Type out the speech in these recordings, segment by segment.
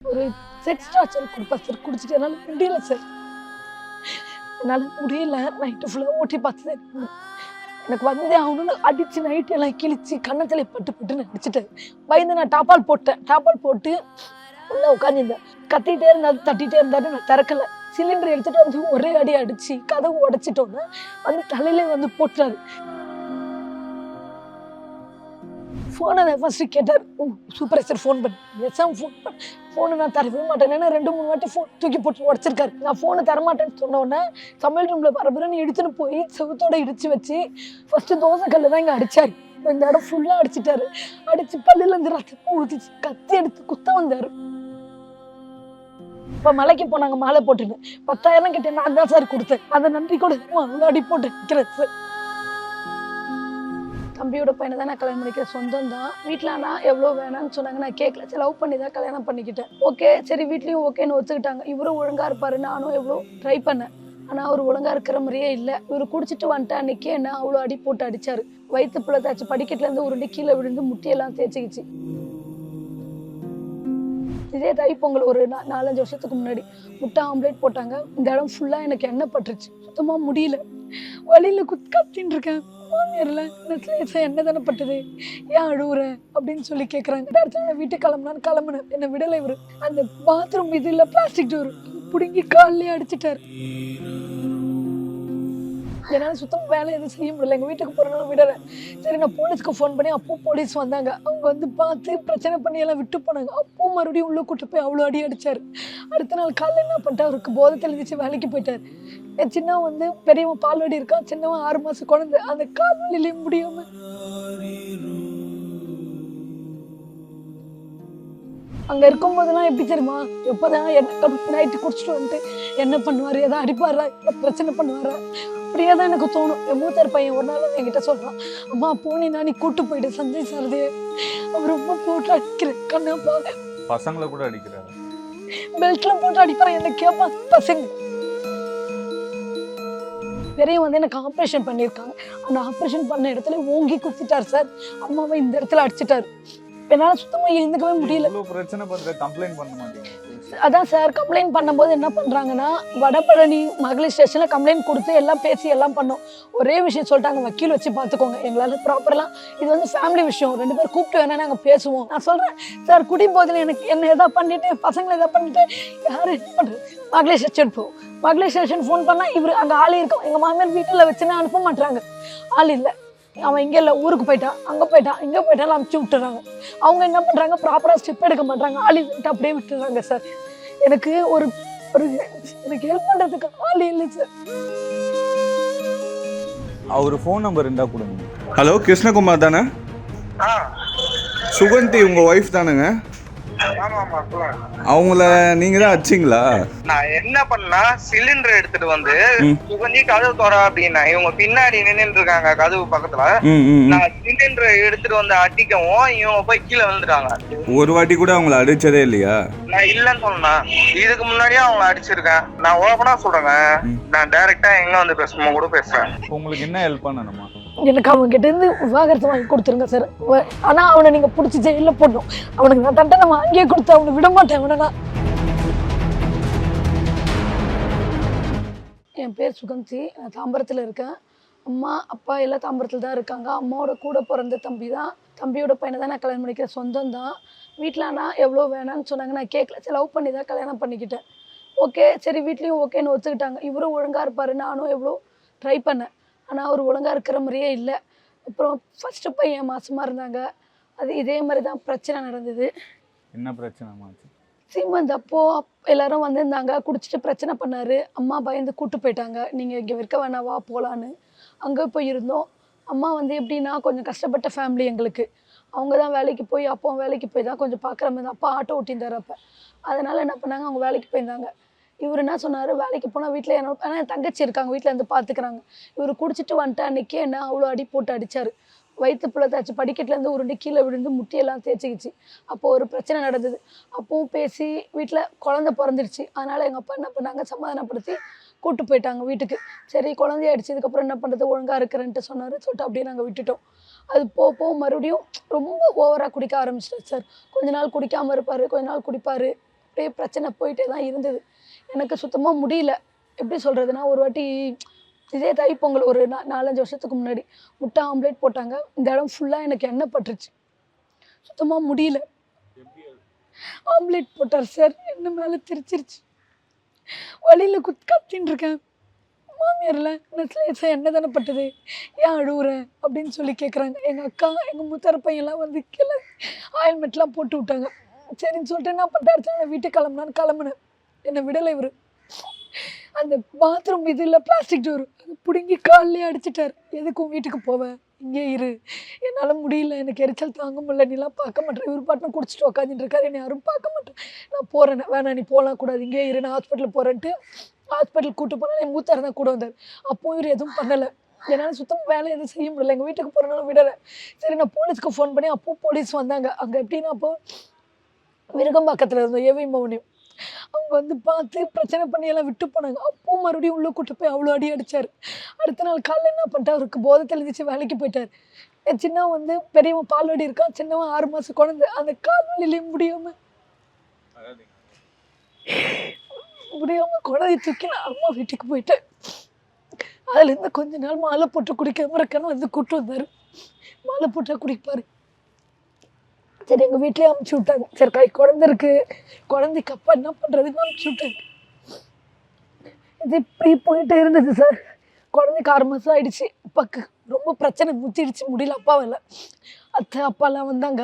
ஒரு sex torture கொடுப்பேன் sir குடிச்சிட்டு என்னால் முடியல சார் என்னால் முடியல நைட்டு ஃபுல்லாக ஓட்டி பார்த்து எனக்கு வந்தே அவனு அடிச்சு நைட்டு எல்லாம் கிழிச்சு கண்ணத்தில் பட்டு பட்டுன்னு அடிச்சுட்டேன் பயந்து நான் டாப்பால் போட்டேன். டாப்பால் போட்டு உள்ள உட்காந்துருந்தேன் கத்திட்டே இருந்தாலும் தட்டிட்டே இருந்தாலும் நான் திறக்கல. சிலிண்டர் எடுத்துட்டு வந்து ஒரே அடி அடிச்சு கதவு உடச்சிட்டோன்னே வந்து தலையிலே வந்து போட்டுறாரு ஃபோனை ஃபஸ்ட்டு கேட்டார் சூப்பர்வைசர் ஃபோன் பண்ணி. எஸ்எம் ஃபோன் பண்ண. ஃபோனை நான் தரவே மாட்டேன். ரெண்டு மூணு வாட்டி ஃபோன் தூக்கி போட்டு உடச்சிருக்காரு. நான் ஃபோனை தரமாட்டேன்னு சொன்ன சமையல் ரூமில் பரபரன்னு எடுத்துன்னு போய் செவுத்தோட இடிச்சு வச்சு ஃபஸ்ட்டு தோசை கல்லு தான் இங்கே அடித்தார் இந்த இடம் ஃபுல்லாக அடிச்சிட்டாரு. அடித்து பல்லுல இருந்து ரத்தம் ஊற்றிச்சு கத்தி எடுத்து குத்த வந்தார். இப்போ மலைக்கு போனாங்க மாலை போட்டுன்னு. பத்தாயிரம் கிட்டே நான் தான் சார் கொடுத்தேன். அதை நன்றி கூட அவ்வளோ அடி போட்டு வைக்கிறேன் சார் தம்பியோட பையனை தான் நான் கல்யாணம் பண்ணிக்கிறேன். சொந்தம் தான் வீட்டில் ஆனால் எவ்வளோ வேணாம்னு சொன்னாங்க. நான் கேட்கல. சரி லவ் பண்ணி தான் கல்யாணம் பண்ணிக்கிட்டேன். ஓகே சரி வீட்லேயும் ஓகேன்னு ஒத்துக்கிட்டாங்க. இவரும் ஒழுங்காக இருப்பாரு. நானும் எவ்வளோ ட்ரை பண்ணேன். ஆனால் அவர் ஒழுங்காக இருக்கிற மாதிரியே இல்லை. இவர் குடிச்சிட்டு வந்துட்டு அன்னைக்கே என்ன அவ்வளோ அடி போட்டு அடித்தார் வயிற்று பிள்ளை தாச்சு. படிக்கட்டுலேருந்து உருண்டு கீழே விழுந்து முட்டியெல்லாம் தேய்ச்சிக்கிச்சு. இதே தைப்பொங்கல் ஒரு நா- நாலஞ்சு வருஷத்துக்கு முன்னாடி முட்டை ஆம்லேட் போட்டாங்க. இந்த இடம் ஃபுல்லாக எனக்கு எண்ணெய் பட்டுருச்சு. சுத்தமாக முடியல. வழியில் குத்காத்தின்னு இருக்கேன் மாமியாரில் லேசாக என்ன தானே பட்டது. ஏன் அழுவுற? அப்படின்னு சொல்லி கேட்குறாங்க இந்த இடத்துல நான் வீட்டுக்கு கிளம்புனான்னு கிளம்புனேன். என்னை விடலை இவர். அந்த பாத்ரூம் இதில் பிளாஸ்டிக் டோர் பிடுங்கி காலிலே அடிச்சிட்டாரு. என்னால் சுத்தமாக வேலை எதுவும் செய்ய முடியல. எங்கள் வீட்டுக்கு போகிறனால விடலை. சரி நான் போலீஸ்க்கு ஃபோன் பண்ணி அப்போ போலீஸ் வந்தாங்க. அவங்க வந்து பார்த்து பிரச்சனை பண்ணி எல்லாம் விட்டு போனாங்க. அப்போ மறுபடியும் உள்ளே கூட்டு போய் அவ்வளோ அடி அடிச்சார். அடுத்த நாள் காலையில் என்ன பண்ணிட்டா அவருக்கு போதை தெளிவிச்சு வேலைக்கு போயிட்டார். என் சின்னவன் வந்து பெரியவன் பால்வாடி இருக்கான். சின்னவன் ஆறு மாதம் குழந்தை. அந்த கால் வலியிலே அங்கே அங்க இருக்கும்போதெல்லாம் எப்படி தெரியுமா? எப்போதான் என்ன நைட்டு குடிச்சிட்டு வந்துட்டு என்ன பண்ணுவார்? எதாவது அடிப்பாரா? இல்லை பிரச்சனை பண்ணுவாரா? அப்படியே தான் எனக்கு தோணும். என் மூத்தர் பையன் ஒரு நாள் என்கிட்ட சொல்றான் அம்மா போனீங்கன்னா நீ கூட்டு போயிட்டு சஞ்சய் சாரதே. அவர் ரொம்ப போட்டு அடிக்கிறேன் கண்ணா பாக்க பசங்களை கூட அடிக்கிறாரு? பெல்ட்ல போட்டு அடிப்பாரு என்ன கேட்பான் பசங்க. பெரிய வந்து எனக்கு ஆப்ரேஷன் பண்ணியிருக்காங்க. அந்த ஆப்ரேஷன் பண்ண இடத்துல ஓங்கி குத்திட்டார் சார். அம்மாவை இந்த இடத்துல அடிச்சிட்டாரு. என்னால் சுத்தமாக எழுந்துக்கவே முடியல. பிரச்சனை பண்ற கம்ப்ளைண்ட் பண்ண மாட்டீங்க. அதான் சார் கம்ப்ளைண்ட் பண்ணும்போது என்ன பண்ணுறாங்கன்னா வடபழனி மகளிர் ஸ்டேஷனில் கம்ப்ளைண்ட் கொடுத்து எல்லாம் பேசி எல்லாம் பண்ணோம். ஒரே விஷயம் சொல்லிட்டாங்க வக்கீல் வச்சு பார்த்துக்கோங்க. எங்களால் ப்ராப்பர்லாம் இது வந்து ஃபேமிலி விஷயம். ரெண்டு பேரும் கூப்பிட்டு வேணா நாங்கள் பேசுவோம். நான் சொல்கிறேன் சார் குடியும் போதில் எனக்கு என்ன எதாவது பண்ணிட்டு பசங்களை எதாவது பண்ணிட்டு யார் என்ன பண்ணுறது மகளிர் ஸ்டேஷன் போகும் மகளிர் ஸ்டேஷன் ஃபோன் பண்ணால் இவர் அங்கே ஆள் இருக்கும். எங்கள் மாமியார் வீட்டில் வச்சுன்னா அனுப்ப மாட்டுறாங்க ஆள் இல்லை. அவன் இங்கே இல்லை ஊருக்கு போயிட்டான் அங்கே போயிட்டான் இங்கே போயிட்டான் அமுச்சு விட்டுறாங்க. அவங்க என்ன பண்ணுறாங்க ப்ராப்பராக ஸ்டெப் எடுக்க மாட்டாங்க ஆள் இல்லைன்ட்டு அப்படியே விட்டுறாங்க சார் எனக்கு ஒரு ஒரு எனக்கு ஹெல்ப் பண்ணுறதுக்கு ஆள் இல்லை சார் அவர் ஃபோன் நம்பர் இருந்தா கொடுங்க. ஹலோ கிருஷ்ணகுமார் தானே? ஆ. சுகந்தி உங்க ஒய்ஃப் தானுங்க? அவங்கள நீங்க தான் அடிச்சிங்களா? நான் என்ன பண்ணா சிலிண்டர் எடுத்துட்டு வந்து ம். சுகந்தி கதவு தோற அப்படின்னா இவங்க பின்னாடி நின்னுட்டு இருக்காங்க கதவு பக்கத்துல. நான் சிலிண்டர் எடுத்துட்டு வந்து அடிக்கவும் இவங்க போய் கீழே விழுந்துட்டாங்க. ஒரு வாட்டி கூட அவங்கள அடிச்சதே இல்லையா? நான் இல்லைன்னு சொன்னேன் இதுக்கு முன்னாடியே அவங்கள அடிச்சிருக்கேன். நான் ஓப்பனா சொல்றேங்க. நான் டைரக்டா எங்க வந்து பேசணுமோ கூட பேசுறேன். உங்களுக்கு என்ன ஹெல்ப் பண்ணணுமா? எனக்கு அவங்க கிட்ட விவாகரத்து வாங்கி கொடுத்துருங்க சார் ஆனால் அவனை நீங்கள் பிடிச்சி ஜெயிலில் போடணும். அவனுக்கு நான் தண்டனை வாங்கியே கொடுத்து அவனை விட மாட்டேன் அவனை நான். என் பேர் சுகந்தி நான் தாம்பரத்தில் இருக்கேன். அம்மா அப்பா எல்லாம் தாம்பரத்தில் தான் இருக்காங்க. அம்மாவோட கூட பிறந்த தம்பி தான். தம்பியோட பையனை தான் நான் கல்யாணம் பண்ணிக்கிறேன் சொந்தம் தான். வீட்டில் ஆனால் எவ்வளோ வேணாம்னு சொன்னாங்க. நான் கேட்கல சரி லவ் பண்ணி தான் கல்யாணம் பண்ணிக்கிட்டேன். ஓகே சரி வீட்லேயும் ஓகேன்னு ஒத்துக்கிட்டாங்க. இவரும் ஒழுங்காக இருப்பார். நானும் எவ்வளோ ட்ரை பண்ணேன். ஆனால் அவர் ஒழுங்காக இருக்கிற மாதிரியே இல்லை. அப்புறம் ஃபஸ்ட்டு பையன் மாசமாக இருந்தாங்க. அது இதே மாதிரி தான் பிரச்சனை நடந்தது. என்ன பிரச்சனைமாச்சு சீமந்த் அப்போ அப்- எல்லாரும் வந்திருந்தாங்க. குடிச்சிட்டு பிரச்சனை பண்ணாரு. அம்மா பயந்து கூட்டு போயிட்டாங்க. நீங்க இங்க இருக்க வேணாம் வா போலான்னு. அங்க போய் இருந்தோம். அம்மா வந்து எப்படின்னா கொஞ்சம் கஷ்டப்பட்ட ஃபேமிலி எங்களுக்கு. அவங்க தான் வேலைக்கு போய் அப்போ வேலைக்கு போய் தான் கொஞ்சம் பார்க்குற மாதிரி. அப்பா ஆட்டோ ஓட்டியிருந்தாரு அப்போ. அதனால என்ன பண்ணாங்க? அவங்க வேலைக்கு போயிருந்தாங்க. இவர் என்ன சொன்னார்? வேலைக்கு போனால் வீட்டில் என்ன ஆனால் என் தங்கச்சி இருக்காங்க வீட்டில் இருந்து பார்த்துக்கிறாங்க இவர் குடிச்சிட்டு வந்துட்டு அன்றைக்கே என்ன அவ்வளோ அடி போட்டு அடித்தார் வயிற்று பிள்ளை தாச்சு படிக்கட்டுலேருந்து உருண்டு கீழே விழுந்து முட்டியெல்லாம் தேய்ச்சிக்கிச்சு. அப்போது ஒரு பிரச்சனை நடந்தது. அப்பவும் பேசி வீட்டில் குழந்தை பிறந்துடுச்சு அதனால் எங்கள் அப்பா என்ன பண்ணாங்க? சமாதானப்படுத்தி கூப்பிட்டு போயிட்டாங்க வீட்டுக்கு. சரி குழந்தைய அடிச்சதுக்கப்புறம் என்ன பண்ணுறது ஒழுங்காக இருக்கிறேன்ட்டு சொன்னார். சொல்லிட்டு அப்படியே நாங்கள் விட்டுட்டோம். அது போக போக மறுபடியும் ரொம்ப ஓவராக குடிக்க ஆரம்பிச்சிட்டாரு சார். கொஞ்ச நாள் குடிக்காமல் இருப்பார் கொஞ்ச நாள் குடிப்பார். அப்படியே பிரச்சனை போயிட்டே தான் இருந்தது. எனக்கு சுத்தமாக முடியல. எப்படி சொல்கிறதுனா ஒரு வாட்டி இதே தைப்பொங்கல் ஒரு நா நாலஞ்சு வருஷத்துக்கு முன்னாடி முட்டை ஆம்லேட் போட்டாங்க. இந்த இடம் ஃபுல்லாக எனக்கு எண்ணெய் பட்டுருச்சு. சுத்தமாக முடியல. ஆம்லேட் போட்டார் சார். என்ன மேலே தெரிச்சிருச்சு. வழியில் குத் கத்தின்னு இருக்கேன். மாமியாரில் லேசாக என்ன தானே பட்டது. ஏன் அழுகுறேன் அப்படின்னு சொல்லி கேட்குறாங்க எங்கள் அக்கா எங்கள் முத்தார பையன்லாம் வந்து கீழே ஆயில்மெண்ட்லாம் போட்டு விட்டாங்க. சரின்னு சொல்லிட்டு என்ன பண்ணுறேன் வீட்டுக்கு கிளம்புனான்னு கிளம்புனேன். என்னை விடலை இவர். அந்த பாத்ரூம் இது இல்லை பிளாஸ்டிக் டோர் அது பிடுங்கி கால்லேயே அடிச்சிட்டார். எதுக்கும் வீட்டுக்கு போவேன் இங்கே இரு. என்னால் முடியல. எனக்கு எரிச்சல் தாங்க முடியல. நீலாம் பார்க்க மாட்டேன் இவர் பாட்டின குடிச்சிட்டு உக்காந்துட்டு இருக்காரு. என்னை யாரும் பார்க்க மாட்டேன் நான் போகிறேன் வேணாம் நீ போகலாம் கூடாது. இங்கே இரு. நான் ஹாஸ்பிட்டல் போகிறேன்ட்டு ஹாஸ்பிட்டல் கூட்டு போனால் என் மூத்தார் தான் கூட வந்தார். அப்போ இவர் எதுவும் பண்ணலை. என்னால் சுத்தமாக வேலை எதுவும் செய்ய முடியல. எங்கள் வீட்டுக்கு போகிறனாலும் விடலை. சரி நான் போலீஸ்க்கு ஃபோன் பண்ணி அப்போ போலீஸ் வந்தாங்க. அங்கே எப்படின்னா அப்போ விருகம்பாக்கத்தில் இருந்தோம் ஏவி மௌனியம் அவங்க வந்து பார்த்து பிரச்சனை பண்ணி எல்லாம் விட்டு போனாங்க. அப்போ மறுபடியும் உள்ளே கூட்டு போய் அவ்வளோ அடி அடிச்சார். அடுத்த நாள் காலைல என்ன பண்ணிட்டா அவருக்கு போதை தெளிஞ்சிச்சு வேலைக்கு போயிட்டார். என் சின்னவன் வந்து பெரியவன் பால்வாடி இருக்கான். சின்னவன் ஆறு மாதம் குழந்தை. அந்த கால் வலியிலே முடியாமல் முடியாமல் குழந்தைய தூக்கி நான் அம்மா வீட்டுக்கு போயிட்டேன் அதுலேருந்து கொஞ்ச நாள் மாலை போட்டு குடிக்காம இருக்கேன்னு வந்து கூட்டு வந்தார். மாலை போட்டால் குடிப்பார். சரி எங்கள் வீட்லேயே அமுச்சு விட்டாங்க. சரி கை குழந்திருக்கு குழந்தைக்கு அப்பா என்ன பண்ணுறதுன்னு அமுச்சு விட்டாங்க. இது இப்படி போயிட்டே இருந்தது சார். குழந்தைக்கு ஆறு மாதம் ஆகிடுச்சு அப்பாவுக்கு ரொம்ப பிரச்சனை. முத்திடுச்சு முடியல அப்பாவில் அத்தை அப்பாலாம் வந்தாங்க.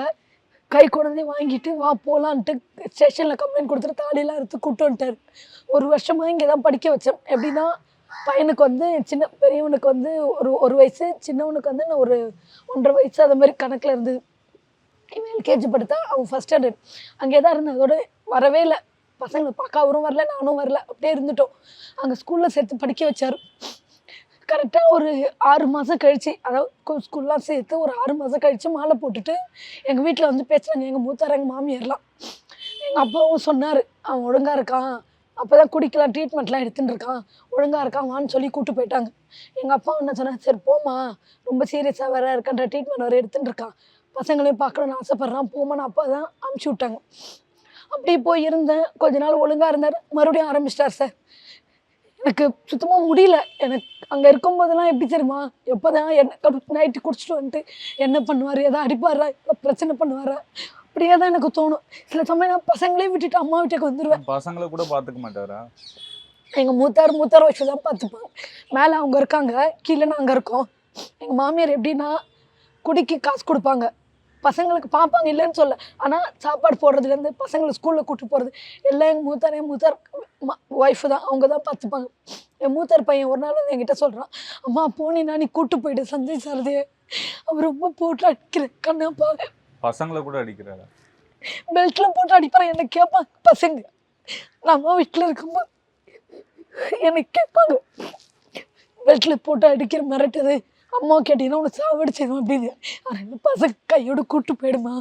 கை குழந்தைய வாங்கிட்டு வா போகலான்ட்டு ஸ்டேஷனில் கம்ப்ளைண்ட் கொடுத்துட்டு தாலியெல்லாம் எடுத்து கூப்பிட்டு வந்துட்டார். ஒரு வருஷமாக இங்கே தான் படிக்க வச்சேன். எப்படின்னா பையனுக்கு வந்து சின்ன பெரியவனுக்கு வந்து ஒரு ஒரு வயசு சின்னவனுக்கு வந்து நான் ஒரு ஒன்றரை வயசு அது மாதிரி கணக்கில் இருந்தது. எல்கேஜி படுத்தா அவன் ஃபஸ்ட் ஸ்டாண்டர்ட் அங்கே தான் இருந்தேன். அதோட வரவே இல்லை. பசங்களை பார்க்க அவரும் வரல நானும் வரல. அப்படியே இருந்துட்டோம். அங்கே ஸ்கூலில் சேர்த்து படிக்க வச்சார். கரெக்டாக ஒரு ஆறு மாதம் கழிச்சு அதாவது ஸ்கூல்லாம் சேர்த்து ஒரு ஆறு மாதம் கழித்து மாலை போட்டுட்டு எங்கள் வீட்டில் வந்து பேசுனாங்க எங்கள் மூத்தார் எங்கள் மாமியார்லாம். எங்கள் அப்பாவும் சொன்னார் அவன் ஒழுங்காக இருக்கான். அப்போ தான் குடிக்கலாம் ட்ரீட்மெண்ட்லாம் எடுத்துட்டு இருக்கான். ஒழுங்காக இருக்கான் வான்னு சொல்லி கூப்பிட்டு போயிட்டாங்க. எங்கள் அப்பா என்ன சொன்னார்? சரி போம்மா. ரொம்ப சீரியஸாக வேற இருக்கான்ற ட்ரீட்மெண்ட் வேறு எடுத்துட்டு இருக்கான். பசங்களையும் பார்க்கணும்னு ஆசைப்பட்றான். போமான்னு அப்பா தான் அமுச்சு விட்டாங்க. அப்படி போய் இருந்தேன். கொஞ்ச நாள் ஒழுங்காக இருந்தார். மறுபடியும் ஆரம்பிச்சிட்டார் சார். எனக்கு சுத்தமாக முடியல. எனக்கு அங்கே இருக்கும்போதெல்லாம் எப்படி தெரியுமா? எப்போ தான் என்ன நைட்டு குடிச்சிட்டு வந்துட்டு என்ன பண்ணுவார்? எதாவது அடிப்பாரா? பிரச்சனை பண்ணுவாரா? அப்படியே தான் எனக்கு தோணும். சில சமயம் நான் பசங்களே விட்டுட்டு அம்மா வீட்டுக்கு வந்துடுவேன் பசங்களை கூட பாத்துக்க மாட்டாரா? எங்கள் மூத்தார் மூத்தார் வயசு தான் பார்த்துப்பாங்க. மேலே அவங்க இருக்காங்க. கீழே நாங்கள் இருக்கோம். எங்கள் மாமியார் எப்படின்னா குடிக்கு காசு கொடுப்பாங்க. பசங்களுக்கு பார்ப்பாங்க இல்லைன்னு சொல்ல. ஆனால் சாப்பாடு போடுறதுலேருந்து பசங்களை ஸ்கூலில் கூட்டு போகிறது எல்லாம் எங்கள் மூத்தார் என் மூத்தார் ஒய்ஃபு தான் அவங்க தான் பார்த்துப்பாங்க. என் மூத்தார் பையன் ஒரு நாள் வந்து என்கிட்ட சொல்கிறான் அம்மா போனீன்னா நீ கூட்டு போயிட்டு சஞ்சய் சாரதே. அவர் ரொம்ப போட்டு அடிக்கிறேன் கண்ணாப்பா பசங்களை கூட அடிக்கிறாரா? பெல்ட்டில் போட்டு அடிப்பாரு? என்னை கேட்பாங்க பசங்க நான் அம்மா வீட்டில் இருக்கும்போது என்னை கேட்பாங்க. பெல்ட்டில் போட்டு அடிக்கிற மிரட்டுது அம்மா கேட்டீங்கன்னா உனக்கு சாவடிச்சிடும் அப்படின்னு. ஆனால் பசங்க கையோடு கூட்டு போயிடுமா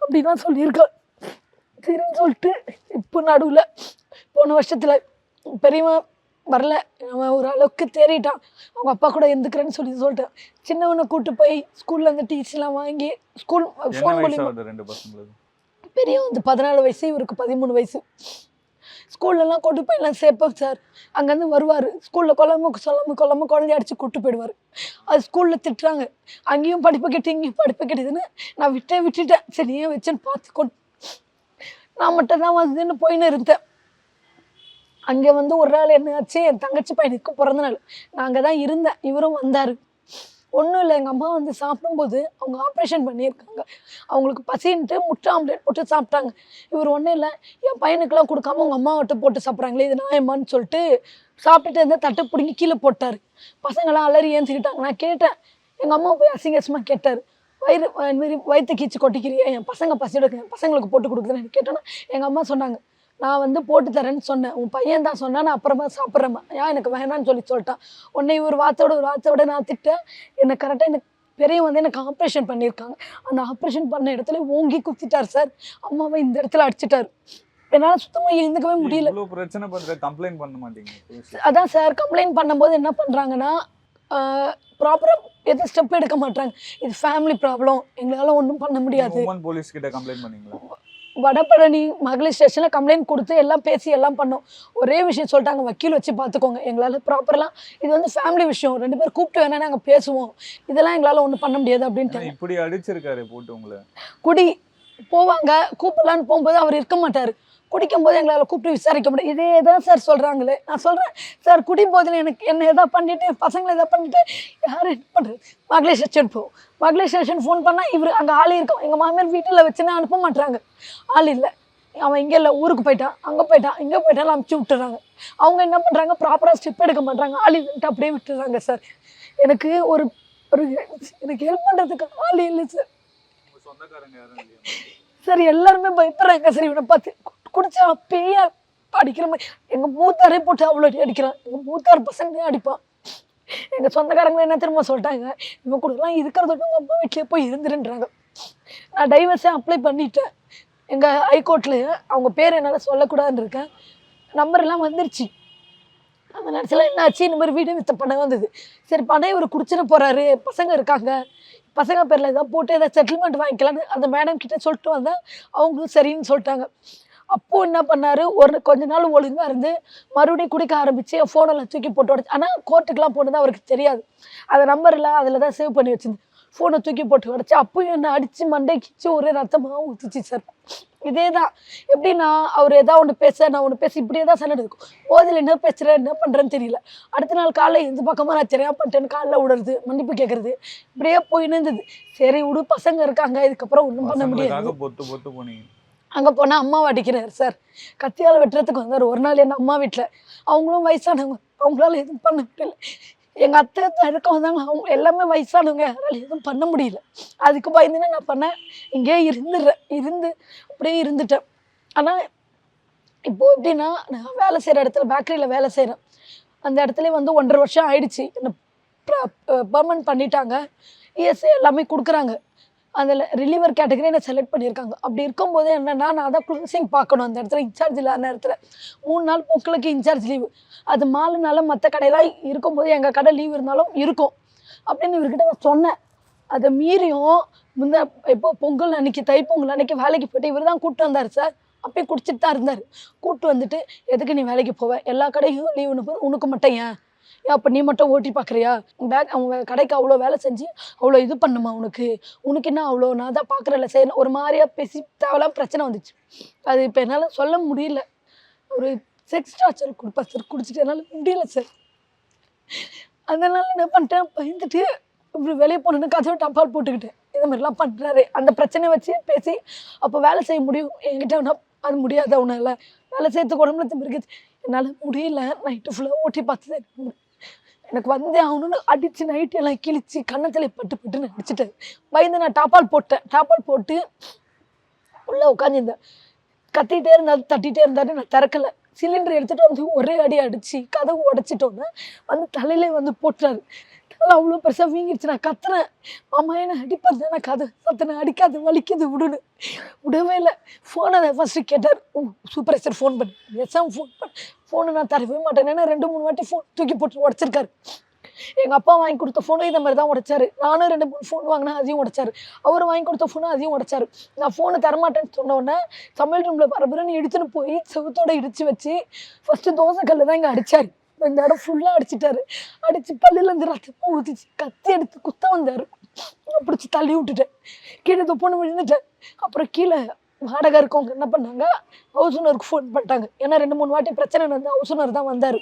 அப்படிலாம் சொல்லியிருக்கா. சரின்னு சொல்லிட்டு இப்போ நடுவில் போன வருஷத்தில் பெரியவன் வரல. அவன் ஒரு அளவுக்கு தேறிட்டான். அவங்க அப்பா கூட எந்துக்கிறேன்னு சொல்லி சொல்லிட்டான். சின்னவனை கூட்டு போய் ஸ்கூல்ல இருந்து டீச்சர்லாம் வாங்கி ஸ்கூல் ஃபோன் பசங்களுக்கு? பெரியவன் வந்து பதினாலு வயசு இவருக்கு பதிமூணு வயசு. ஸ்கூல்லலாம் கொண்டு போய் எல்லாம் சேர்ப்பேன் சார். அங்கேருந்து வருவார். ஸ்கூலில் குழம்பு சொல்லாம குழம்பு குழந்தைய அடித்து கூட்டு போயிடுவார். அது ஸ்கூலில் திட்டுறாங்க. அங்கேயும் படிப்பு கெட்டு இங்கேயும் படிப்பு கெட்டுதுன்னு நான் விட்டே விட்டுட்டேன். சரி ஏன் வச்சேன்னு பார்த்து கொண்டு நான் மட்டும் தான் வந்துன்னு போயின்னு இருந்தேன். அங்கே வந்து ஒரு நாள் என்ன ஆச்சு? என் தங்கச்சி பையனுக்கு பிறந்த நாள். நான் அங்கே தான் இருந்தேன். இவரும் வந்தார். ஒன்றும் இல்லை எங்கள் அம்மா வந்து சாப்பிடும்போது அவங்க ஆப்ரேஷன் பண்ணியிருக்காங்க. அவங்களுக்கு பசின்ட்டு முட்டை ஆம்லேட் போட்டு சாப்பிட்டாங்க. இவர் ஒன்றும் இல்லை என் பையனுக்கெல்லாம் கொடுக்காம உங்கள் அம்மாவிட்ட போட்டு சாப்பிட்றாங்களே இது நியாயமான்னு சொல்லிட்டு சாப்பிட்டுட்டு இருந்தால் தட்டை பிடிங்கி கீழே போட்டார். பசங்களாம் அலறி ஏஞ்சிக்கிட்டாங்க. நான் கேட்டேன் எங்கள் அம்மா போய் அசிங்கசமாக கேட்டார் வயிறு இந்த மாதிரி வயிற்று கீச்சு கொட்டிக்கிறியா? என் பசங்க பசியோட என் பசங்களுக்கு போட்டு கொடுக்குறேன்னு கேட்டோன்னா எங்கள் அம்மா சொன்னாங்க நான் வந்து போட்டு தரேன்னு சொன்னேன். உன் பையன் தான் சொன்னா நான் அப்புறமா சாப்பிட்றேம்மா. ஏன் எனக்கு வேணான்னு சொல்லி சொல்லிட்டான். உன்னை ஒரு வார்த்தையோட ஒரு வார்த்தையோட நான் திட்டேன். என்னை கரெக்டாக எனக்கு பெரிய வந்து எனக்கு ஆப்ரேஷன் பண்ணியிருக்காங்க. அந்த ஆப்ரேஷன் பண்ண இடத்துல ஓங்கி குத்திட்டார் சார். அம்மாவை இந்த இடத்துல அடிச்சிட்டாரு. என்னால் சுத்தமாக எழுந்துக்கவே முடியல. பிரச்சனை பண்ற கம்ப்ளைண்ட் பண்ண மாட்டீங்க? அதான் சார் கம்ப்ளைண்ட் பண்ணும்போது என்ன பண்ணுறாங்கன்னா ப்ராப்பராக எதுவும் ஸ்டெப் எடுக்க மாட்டாங்க இது ஃபேமிலி ப்ராப்ளம் எங்களால் ஒன்றும் பண்ண முடியாது. போலீஸ் கிட்ட கம்ப்ளைண்ட் பண்ணீங்களா? வடபழனி மகளிர் ஸ்டேஷனில் கம்ப்ளைண்ட் கொடுத்து எல்லாம் பேசி எல்லாம் பண்ணோம். ஒரே விஷயம் சொல்லிட்டாங்க வக்கீல் வச்சு பார்த்துக்கோங்க. எங்களால் ப்ராப்பர்லாம் இது வந்து ஃபேமிலி விஷயம். ரெண்டு பேர் கூப்பிட்டு வேணா நாங்கள் பேசுவோம். இதெல்லாம் எங்களால் ஒன்றும் பண்ண முடியாது அப்படின்ட்டு இப்படி அடிச்சிருக்காரு போட்டு உங்களை. குடி போவாங்க. கூப்பிடலான்னு போகும்போது அவர் இருக்க மாட்டார். குடிக்கும் போது எங்களால் கூப்பிட்டு விசாரிக்க முடியும் இதே தான் சார் சொல்கிறாங்களே நான் சொல்கிறேன் சார் குடியும் போதில் எனக்கு என்ன எதாவது பண்ணிட்டு என் பசங்களை எதாவது பண்ணிட்டு யார் என்ன பண்ணுறது மகளிர் ஸ்டேஷன் போ. மகளிர் ஸ்டேஷன் ஃபோன் பண்ணால் இவர் அங்கே ஆள் இருக்கும். எங்கள் மாமியார் வீட்டில் வச்சுன்னா அனுப்ப மாட்றாங்க. ஆள் இல்லை. அவன் இங்கே இல்லை ஊருக்கு போயிட்டான் அங்கே போயிட்டான் இங்கே போயிட்டான் அமுச்சு விட்டுறாங்க. அவங்க என்ன பண்ணுறாங்க ப்ராப்பராக ஸ்டெப் எடுக்க மாட்டாங்க ஆள் இல்லைன்ட்டு அப்படியே விட்டுறாங்க சார் எனக்கு ஒரு ஒரு எனக்கு ஹெல்ப் பண்ணுறதுக்கு ஆள் இல்லை சார் சார் எல்லாருமே பயப்படுறாங்க சார் இவனை பார்த்து. குடிச்சா பெரிய அடிக்கிற மாதிரி. எங்கள் மூத்தாரே போட்டு அவ்வளோ அடி அடிக்கிறான். எங்கள் மூத்தார் பசங்களே அடிப்பான். எங்கள் சொந்தக்காரங்க என்ன திரும்ப சொல்லிட்டாங்க? இவன் கூடலாம் இருக்கிறத விட உங்கள் அம்மா வீட்டிலே போய் இருந்துருன்றாங்க. நான் டைவர்ஸே அப்ளை பண்ணிட்டேன். எங்கள் ஹைகோர்ட்டில் அவங்க பேர் என்னால் சொல்லக்கூடாதுன்னு இருக்கேன். நம்பர் எல்லாம் வந்துருச்சு. அந்த நேரத்தில் என்னாச்சு இந்த மாதிரி வீடு வித்த பணம் வந்தது. சரி பணம் இவர் குடிச்சிட போகிறாரு பசங்க இருக்காங்க. பசங்க பேரில் ஏதாவது போட்டு ஏதாவது செட்டில்மெண்ட் வாங்கிக்கலான்னு அந்த மேடம் கிட்ட சொல்லிட்டு வந்தேன். அவங்களும் சரின்னு சொல்லிட்டாங்க. அப்போ என்ன பண்ணாரு? ஒரு கொஞ்ச நாள் ஒழுங்கா இருந்து மறுபடியும் குடிக்க ஆரம்பிச்சு ஃபோனெல்லாம் தூக்கி போட்டு உடச்சு. ஆனால் கோர்ட்டுக்கெலாம் போனது அவருக்கு தெரியாது. அந்த நம்பர் இல்லை அதில் தான் சேவ் பண்ணி வச்சிருந்து ஃபோனை தூக்கி போட்டு உடச்சு அப்பயும் என்ன அடித்து மண்டை கிச்சு ஒரே ரத்தமாக ஊற்றுச்சு சார் இதே தான். எப்படின்னா அவர் ஏதாவது ஒன்று பேச நான் ஒன்று பேச இப்படியே தான் சண்டை இருக்கும். போதில் என்ன பேசுகிறேன் என்ன பண்ணுறேன்னு தெரியல. அடுத்த நாள் காலைல எந்த பக்கமாக நான் தெரியாம பண்ணிட்டேன்னு காலைல விடுறது மன்னிப்பு கேட்குறது இப்படியே போயின்னு இருந்தது. சரி விடு பசங்க இருக்காங்க இதுக்கப்புறம் ஒன்றும் பண்ண முடியாது. அங்கே போனால் அம்மாவை அடிக்கிறார் சார் கத்தியால் வெட்டுறதுக்கு வந்தார். ஒரு நாள் என் அம்மா வீட்டில் அவங்களும் வயசானவங்க. அவங்களால எதுவும் பண்ண முடியல. எங்கள் அத்தை இருக்க வந்தாங்க. அவங்க எல்லாமே வயசானவங்க. அதனால் எதுவும் பண்ண முடியல. அதுக்கு பயந்துன்னு நான் பண்ணேன். இங்கேயே இருந்துடுறேன். இருந்து அப்படியே இருந்துட்டேன். ஆனால் இப்போ எப்படின்னா நான் வேலை செய்கிற இடத்துல பேக்கரியில் வேலை செய்கிறேன் அந்த இடத்துல வந்து ஒன்றரை வருஷம் ஆயிடுச்சு. என்ன பர்மனன்ட் பண்ணிட்டாங்க. இஎஸ்ஐ எல்லாமே கொடுக்குறாங்க. அதில் ரிலீவர் கேட்டகரி என்ன செலக்ட் பண்ணியிருக்காங்க. அப்படி இருக்கும்போது என்னென்னா நான் தான் க்ளோசிங் பார்க்கணும் அந்த இடத்துல இன்சார்ஜ் இல்லாத நேரத்தில். மூணு நாள் பொக்களுக்கு இன்சார்ஜ் லீவு அது மாலுனால மற்ற கடையெல்லாம் இருக்கும்போது எங்கள் கடை லீவ் இருந்தாலும் இருக்கும். அப்படின்னு இவர்கிட்ட நான் சொன்னேன். அதை மீறியும் முந்த இப்போ பொங்கல் அன்னைக்கு தைப்பொங்கல் அன்னைக்கு வேலைக்கு போயிட்டு இவர் தான் கூப்பிட்டு வந்தார் சார். அப்பயே குடிச்சிட்டு தான் இருந்தார். கூப்பிட்டு வந்துட்டு எதுக்கு நீ வேலைக்கு போவ? எல்லா கடையும் லீவுன்னு போது உனக்கு மட்டும் ஏன்? அப்போ நீ மட்டும் ஓட்டி பார்க்குறியா பேக் அவங்க கடைக்கு அவ்வளோ வேலை செஞ்சு அவ்வளோ இது பண்ணுமா உனக்கு? உனக்கு என்ன அவ்வளோ நான் தான் பார்க்குறல செய்யணும் ஒரு மாதிரியா பேசி தேவையில்லாம் பிரச்சனை வந்துச்சு. அது இப்போ என்னால் சொல்ல முடியல. ஒரு செக்ஸ் டார்ச்சர் கொடுப்பா சார் குடிச்சிட்டு என்னால் முடியல சார் அதனால என்ன பண்ணிட்டேன்? பயந்துட்டு இப்படி வெளியே போனேன்னு கதவை டப்பால் போட்டுக்கிட்டேன் இது மாதிரிலாம் பண்ணுறாரு அந்த பிரச்சனை வச்சு பேசி அப்போ வேலை செய்ய முடியும். என்கிட்ட வேணா அது முடியாது உன்னால வேலை செய்யறதுக்கு உடம்புல திரும்பி இருக்குது என்னால் முடியல. நைட்டு ஃபுல்லாக ஓட்டி பார்த்து எனக்கு வந்தே ஆகணும்னு அடித்து நைட்டு எல்லாம் கிழிச்சு கன்னத்தில் பட்டு பட்டுன்னு அடிச்சிட்டேன் பயந்து நான் டாப்பால் போட்டேன். டாப்பால் போட்டு உள்ளே உட்காந்துருந்தேன் கத்திகிட்டே இருந்தாலும் தட்டிகிட்டே இருந்தாலும் நான் திறக்கலை. சிலிண்டர் எடுத்துகிட்டு வந்து ஒரே அடி அடித்து கதவு உடச்சிட்டோன்னே வந்து தலையிலே வந்து போட்டுறாரு தலை அவ்வளோ பெருசாக வீங்கிடுச்சு நான் கத்துறேன். மாமா என்ன அடிப்பாரு? நான் கதை? சத்தனை அடிக்காது வலிக்குது விடுன்னு. விடவே இல்லை. ஃபோனை ஃபஸ்ட்டு கேட்டார். சூப்பர்வைசர் ஃபோன் பண்ணி. எஸ்எம் ஃபோன் பண்ண. ஃபோனை நான் தரவே மாட்டேன். ஏன்னா ரெண்டு மூணு வாட்டி ஃபோன் தூக்கி போட்டு உடச்சிருக்காரு. எங்கள் அப்பா வாங்கி கொடுத்த ஃபோனும் இதை மாதிரி தான் உடைச்சாரு. நானும் ரெண்டு மூணு ஃபோன் வாங்கினா அதையும் உடைச்சாரு. அவர் வாங்கி கொடுத்த ஃபோனும் அதையும் உடைச்சாரு. நான் ஃபோனை தரமாட்டேன்னு சொன்னோடனே தமிழ் சமையல் ரூமில் பரபரன்னு எடுத்துன்னு போய் செவுத்தோட இடித்து வச்சு ஃபஸ்ட்டு தோசை கல்லில் தான் இங்கே அடித்தார் இந்த இடம் ஃபுல்லாக அடிச்சிட்டாரு. அடிச்சு பள்ளியிலேருந்து ரத்தமாக ஊற்றிச்சு கத்தி எடுத்து குத்த வந்தார். பிடிச்சி தள்ளி விட்டுட்டேன். கீழே இந்த விழுந்துட்டேன். அப்புறம் கீழே வாடகை இருக்கவங்க என்ன பண்ணாங்க? ஹவுஸ் ஓனருக்கு ஃபோன் பண்ணிட்டாங்க. ஏன்னா ரெண்டு மூணு வாட்டி பிரச்சனை நடந்து ஹவுஸ் ஓனர் தான் வந்தார்.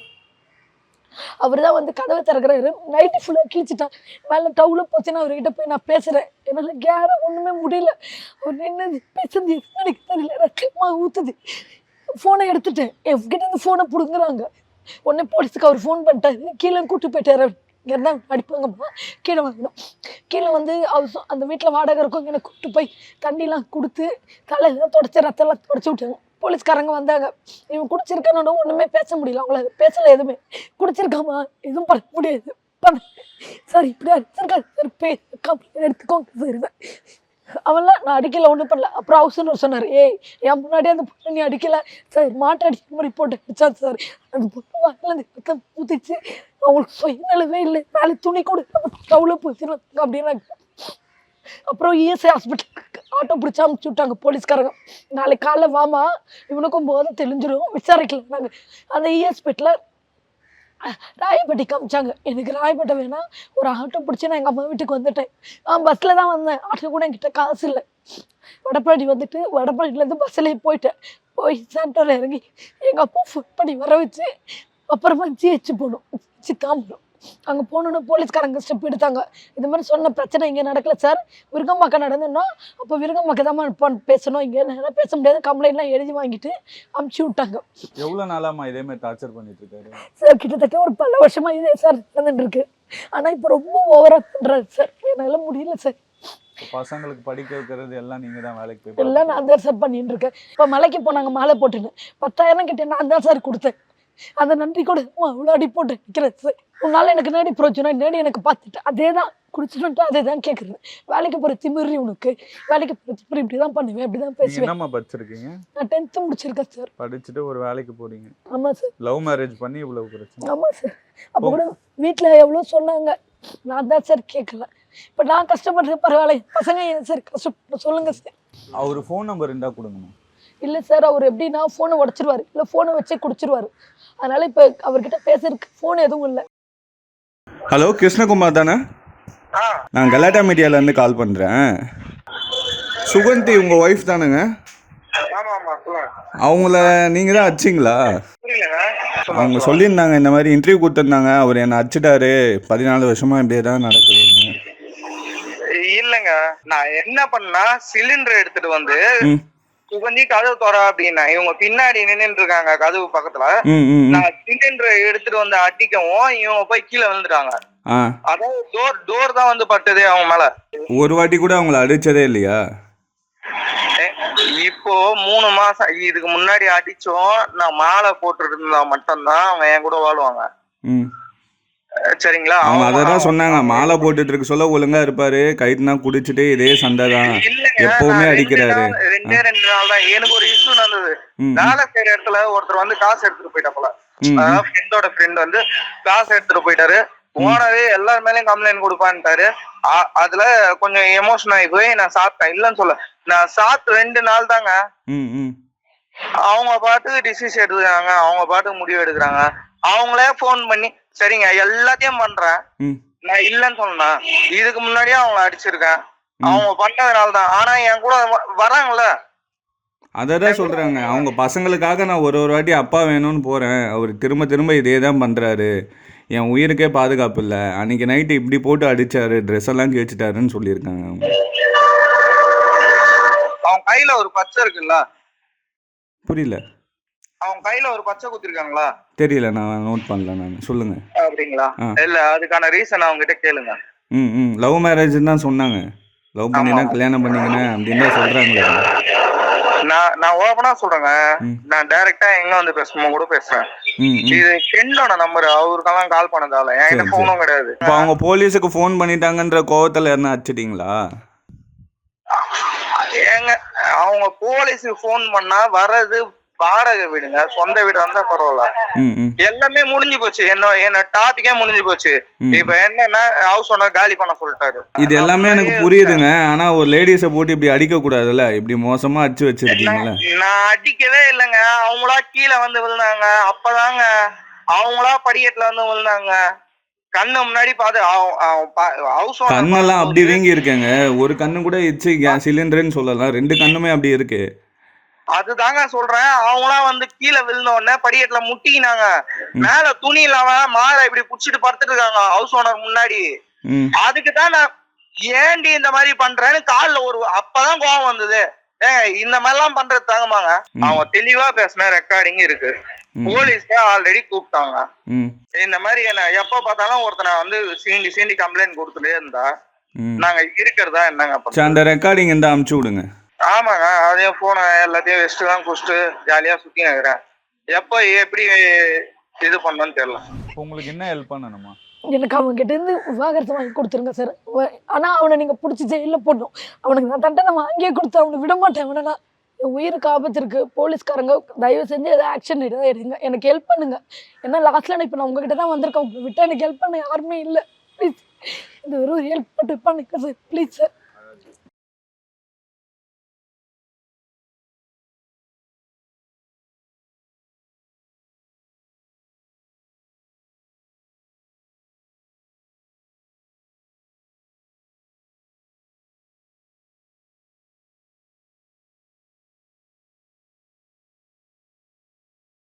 அவர் தான் வந்து கதவை திறக்கிறாரு. நைட்டு ஃபுல்லாக கிழிச்சிட்டான். மேலே டவுல போச்சுன்னா அவர்கிட்ட போய் நான் பேசுகிறேன் என்னால் கேராக ஒன்றுமே முடியல. அவர் நின்று பேசுறது? எதுவும் எனக்கு தெரியல. ரத்தமாக ஊற்றுது ஃபோனை எடுத்துட்டேன். என்கிட்ட இந்த ஃபோனை பிடுங்குறாங்க. உடனே போலீஸுக்கு அவர் ஃபோன் பண்ணிட்டாரு. கீழே கூட்டு போயிட்டாரு இங்கே இருந்தால் அடிப்பாங்கம்மா கீழே வாங்கணும் கீழே வந்து அவர் அந்த வீட்டில் வாடகை இருக்கும். எனக்கு கூப்பிட்டு போய் தண்ணிலாம் கொடுத்து தலையெல்லாம் தொடச்சி ரத்தம்லாம் தொடச்சி விட்டாங்க. போலீஸ்காரங்க வந்தாங்க. இவன் குடிச்சிருக்கானோட ஒன்றுமே பேச முடியல. அவங்கள பேசலை எதுவுமே. குடிச்சிருக்காமா? எதுவும் பண்ண முடியாது. பண்ண சார் இப்படி அடிச்சிருக்காரு சார் பே கம்ப்ளைண்ட் எடுத்துக்கோங்க சார் அவன்லாம் நான் அடிக்கல ஒன்றும் பண்ணல. அப்புறம் ஹவுஸ்னு சொன்னார். ஏய் என் முன்னாடி அந்த பொண்ணு நீ அடிக்கல. சார் மாட்டை அடிக்கிற மாதிரி போட்டு அடிச்சா சார். அந்த பொண்ணு வாங்கிலேருந்து ரத்தம் ஊற்றிச்சு அவங்களுக்கு சுயநலவே இல்லை. மேலே துணி கொடு. டவுல போச்சுன்னு அப்படின்னு அப்புறம் இஎஸ்ஐ ஹாஸ்பிட்டலுக்கு ஆட்டோ பிடிச்சி அமுச்சு விட்டாங்க போலீஸ்காரங்க. நாளைக்கு காலைல வாமா இவனுக்கும் போதும் தெளிஞ்சிடும் விசாரிக்கல நாங்கள் அந்த இஎஸ்பிட்டலில் இஎஸ்பிட்டில் ராயப்பட்டி காமிச்சாங்க எனக்கு ராயப்பட்டை வேணாம் ஒரு ஆட்டோ பிடிச்சி நான் எங்கள் அம்மா வீட்டுக்கு வந்துட்டேன். நான் பஸ்ஸில் தான் வந்தேன். ஆட்டோ கூட என்கிட்ட காசு இல்லை. வடப்பாடி வந்துட்டு வடப்பாடியிலேருந்து பஸ்ஸில் போயிட்டேன். போய் சென்டரில் இறங்கி எங்கள் அப்பா ஃபுட் பண்ணி வர வச்சு அப்புறமா ஜிஹெச் போகணும் ஜிஹெச் தாம்பரம். அங்கே போகணுன்னு போலீஸ்காரங்க ஸ்டெப் எடுத்தாங்க. இது மாதிரி சொன்ன பிரச்சனை இங்கே நடக்கல சார் விருகம்பாக்கம் நடந்ததுன்னா அப்போ விருகம்பாக்கம் தான் பேசணும். இங்கே என்னால் பேச முடியாது. கம்ப்ளைண்ட்லாம் எழுதி வாங்கிட்டு அமுச்சு விட்டாங்க. எவ்வளோ நாளாமா இதே மாதிரி டார்ச்சர் பண்ணிட்டு இருக்காரு சார் கிட்டத்தட்ட ஒரு பல வருஷமா இதே சார் நடந்துட்டு இருக்கு ஆனால் இப்போ ரொம்ப ஓவராக பண்ணுறாரு சார் என்னால் முடியல சார் பசங்களுக்கு படிக்க வைக்கிறது எல்லாம் நீங்க தான் வேலைக்கு போய் எல்லாம் நான் தான் சார் பண்ணிட்டு இருக்கேன் இப்போ மலைக்கு போனாங்க மாலை போட்டுன்னு. பத்தாயிரம் கிட்ட நான் தான் சார் கொடுத்தேன். அந்த நன்றி கூட. அவ்வளோ அடி போட்டு நிற்கிறேன் சார் உன்னால எனக்கு நேடி பிரோஜனம் நேடி எனக்கு பார்த்துட்டு? அதே தான் குடிச்சிட்டு அதே தான் கேட்குறது வேலைக்கு போகிற திமிரி உனக்கு. வேலைக்கு போகிற திமிரி இப்படி தான் பண்ணுவேன் இப்படி தான் பேசுவேன். என்னம்மா படிச்சிருக்கீங்க? நான் டென்த்து முடிச்சிருக்கேன் சார் படிச்சுட்டு ஒரு வேலைக்கு போறீங்க. ஆமாம் சார் லவ் மேரேஜ் பண்ணி இவ்வளவு பிரச்சனை. ஆமாம் சார் அப்போ கூட வீட்டில் எவ்வளோ சொன்னாங்க? நான் தான் சார் கேட்கல இப்போ நான் கஷ்டப்படுறது பரவாயில்ல. பசங்க ஏன் சார் கஷ்டப்பட சொல்லுங்கள் சார் அவர் ஃபோன் நம்பர் இருந்தா கொடுங்கம்மா. இல்லை சார் அவர் எப்படின்னா ஃபோனை உடச்சிருவாரு. இல்லை ஃபோனை வச்சே குடிச்சிருவாரு. அதனால இப்போ அவர்கிட்ட பேசுறதுக்கு ஃபோன் எதுவும் இல்லை. ஹலோ கிருஷ்ணகுமார் தானே? நான் கலாட்டா மீடியாலேருந்து கால் பண்ணுறேன் சுகந்தி உங்கள் ஒய்ஃப் தானுங்க. அவங்கள நீங்கள் தான் அடிச்சிங்களா? அவங்க சொல்லியிருந்தாங்க இந்த மாதிரி இன்டர்வியூ கொடுத்துருந்தாங்க. அவர் என்னை அடிச்சிட்டாரு. பதினாலு வருஷமா இப்படியே தான் நடக்குதுங்க இல்லைங்க. நான் என்ன பண்ணா சிலிண்டர் எடுத்துட்டு வந்து சுகந்தி கதவு தோற அப்படின்னா இவங்க பின்னாடி நின்னுட்டு இருக்காங்க கதவு பக்கத்துல. நான் சிலிண்டர் எடுத்துட்டு வந்து அடிக்கவும் இவங்க போய் கீழே விழுந்துட்டாங்க. அதாவது டோர் டோர் தான் வந்து பட்டது அவங்க மேல. ஒரு வாட்டி கூட அவங்கள அடிச்சதே இல்லையா? இப்போ மூணு மாசம் இதுக்கு முன்னாடி அடிச்சோம் நான் மாலை போட்டுட்டு இருந்தா மட்டும்தான் அவங்க என் கூட வாழ்வாங்க. சரிங்களா? அவங்க அதை தான் அவங்க- சொன்னாங்க. மாலை போட்டுட்டு இருக்க சொல்ல ஒழுங்கா இருப்பாரு. கைட்டுனா குடிச்சிட்டு இதே சண்டை தான். எப்பவுமே அடிக்கிறாரு. ரெண்டே ரெண்டு நாள் தான். எனக்கு ஒரு இஷ்யூ நடந்தது. வேலை செய்யற இடத்துல ஒருத்தர் வந்து காசு எடுத்துட்டு அதாவது ஃப்ரெண்டோட ஃப்ரெண்ட் வந்து காசு எடுத்துட்டு போயிட்டாரு. ஓனரே எல்லார் மேலயும் கம்ப்ளைண்ட் கொடுப்பான்ட்டாரு. அதுல கொஞ்சம் எமோஷன் ஆகி போய் நான் சாப்பிட்டேன். இல்லைன்னு சொல்ல. நான் சாப்பிட்டு ரெண்டு நாள் தாங்க. அவங்க பாட்டுக்கு டிசிஷன் எடுத்துக்கிறாங்க. அவங்க பாட்டுக்கு முடிவு எடுக்கிறாங்க. அவங்களே ஃபோன் பண்ணி சரிங்க எல்லாத்தையும் பண்றேன். நான் இல்லைன்னு சொன்னா இதுக்கு முன்னாடியே அவங்கள அடிச்சிருக்கேன். அவங்க பண்ணதுனால தான். ஆனா என் கூட வராங்கல்ல? அதை தான் சொல்கிறாங்க அவங்க பசங்களுக்காக நான் ஒரு ஒரு வாட்டி அப்பா வேணும்னு போகிறேன் அவர் திரும்ப திரும்ப இதே தான் பண்ணுறாரு என் உயிருக்கே பாதுகாப்பு இல்லை. அன்றைக்கி நைட்டு இப்படி போட்டு அடித்தாரு ட்ரெஸ் எல்லாம் கேச்சுட்டாருன்னு சொல்லியிருக்காங்க அவங்க. அவங்க கையில ஒரு பச்சை இருக்குல்ல? புரியல. அவங்க கையில ஒரு பச்சை குத்திருக்காங்களா தெரியல நான் நோட் பண்ணல நான். சொல்லுங்கள் அப்படிங்களா. இல்ல அதுக்கான ரீசன் அவங்க கிட்ட கேளுங்க. ம் ம். லவ் மேரேஜ்னு தான் சொன்னாங்க. லவ் பண்ணி தான் கல்யாணம் பண்ணிக்கினேன் அப்படின்னு தான் சொல்கிறாங்களே நான் நான் ஓபனா சொல்றேங்க. நான் டைரக்டா எங்க வந்து பேசும்போது கூட பேசுறேன். இது ஃப்ரெண்டோட நம்பர் அவருக்கெல்லாம் கால் பண்ணதால. என்கிட்ட போனும் கிடையாது. இப்போ அவங்க போலீஸுக்கு ஃபோன் பண்ணிட்டாங்கன்ற கோவத்தில் என்ன அடிச்சிட்டிங்களா? ஏங்க அவங்க போலீஸுக்கு ஃபோன் பண்ணா வர்றது வாடகை வீடுங்க சொந்த வீடு இருந்தா பரவாயில்ல. எல்லாமே முடிஞ்சு போச்சு. என்ன என்ன டாபிக்கே முடிஞ்சு போச்சு. இப்ப என்னன்னா ஹவுஸ் ஓனர் காலி பண்ண சொல்லிட்டாரு. இது எல்லாமே எனக்கு புரியுதுங்க. ஆனா ஒரு லேடிஸை போட்டு இப்படி அடிக்க கூடாதுல்ல? இப்படி மோசமா அடிச்சு வச்சிருக்கீங்களே நான் அடிக்கவே இல்லைங்க. அவங்களா கீழே வந்து விழுந்தாங்க. அப்பதாங்க அவங்களா படிக்கட்டுல வந்து விழுந்தாங்க. கண்ணு முன்னாடி பார்த்து ஹவுஸ் கண்ணெல்லாம் அப்படி வீங்கி இருக்கேங்க ஒரு கண்ணு கூட இச்சு கேஸ் சிலிண்டர்னு சொல்லலாம். ரெண்டு கண்ணுமே அப்படி இருக்கு. அதுதாங்க சொல்றேன். அவங்களா வந்து கீழே விழுந்த உடனே படிக்கட்டுல முட்டிக்கினாங்க. மேல துணி இல்லாம மாலை இப்படி புடிச்சிட்டு படுத்துட்டு இருக்காங்க ஹவுஸ் ஓனர் முன்னாடி. ம். அதுக்கு தான் நான் ஏண்டி இந்த மாதிரி பண்றேன்னு கால்ல ஒரு அப்பதான் கோவம் வந்தது. ஏங்க இந்த மாதிரிலாம் பண்றது தாங்கமாங்க ம். அவங்க தெளிவா பேசின ரெக்கார்டிங் இருக்கு. போலீஸ்ல ஆல்ரெடி கூப்பிட்டாங்க. இந்த மாதிரி என்ன எப்ப பார்த்தாலும் ஒருத்தனை வந்து சீண்டி சீண்டி கம்ப்ளைண்ட் கொடுத்துட்டே இருந்தா நாங்க இருக்கிறதா என்னங்க அந்த ரெக்கார்டிங் இருந்தா அமுச்சு விடுங்க. ஆமாங்க அதையும் போனை எல்லாத்தையும் வெஸ்ட் தான் குடிச்சிட்டு ஜாலியா சுத்தி நிக்கிறேன் எப்ப எப்படி இது பண்ணணும்னு தெரியல. உங்களுக்கு என்ன ஹெல்ப் பண்ணணுமா? எனக்கு அவங்க கிட்ட இருந்து விவாகரத்து வாங்கி கொடுத்துருங்க சார் ஆனால் அவனை நீங்கள் பிடிச்சி ஜெயிலில் போடணும். அவனுக்கு நான் தண்டனை வாங்கியே கொடுத்து அவனை விட மாட்டேன். அவனை நான் என் உயிருக்கு ஆபத்து இருக்குது போலீஸ்காரங்க தயவு செஞ்சு எதாவது ஆக்ஷன் எடுங்க எடுங்க. எனக்கு ஹெல்ப் பண்ணுங்க. ஏன்னா லாஸ்ட்டில் நான் இப்போ நான் உங்ககிட்ட தான் வந்திருக்கேன். உங்களை விட்டு எனக்கு ஹெல்ப் பண்ண யாருமே இல்லை. ப்ளீஸ் இந்த ஒரு ஹெல்ப் மட்டும் பண்ணுங்க சார் ப்ளீஸ் சார்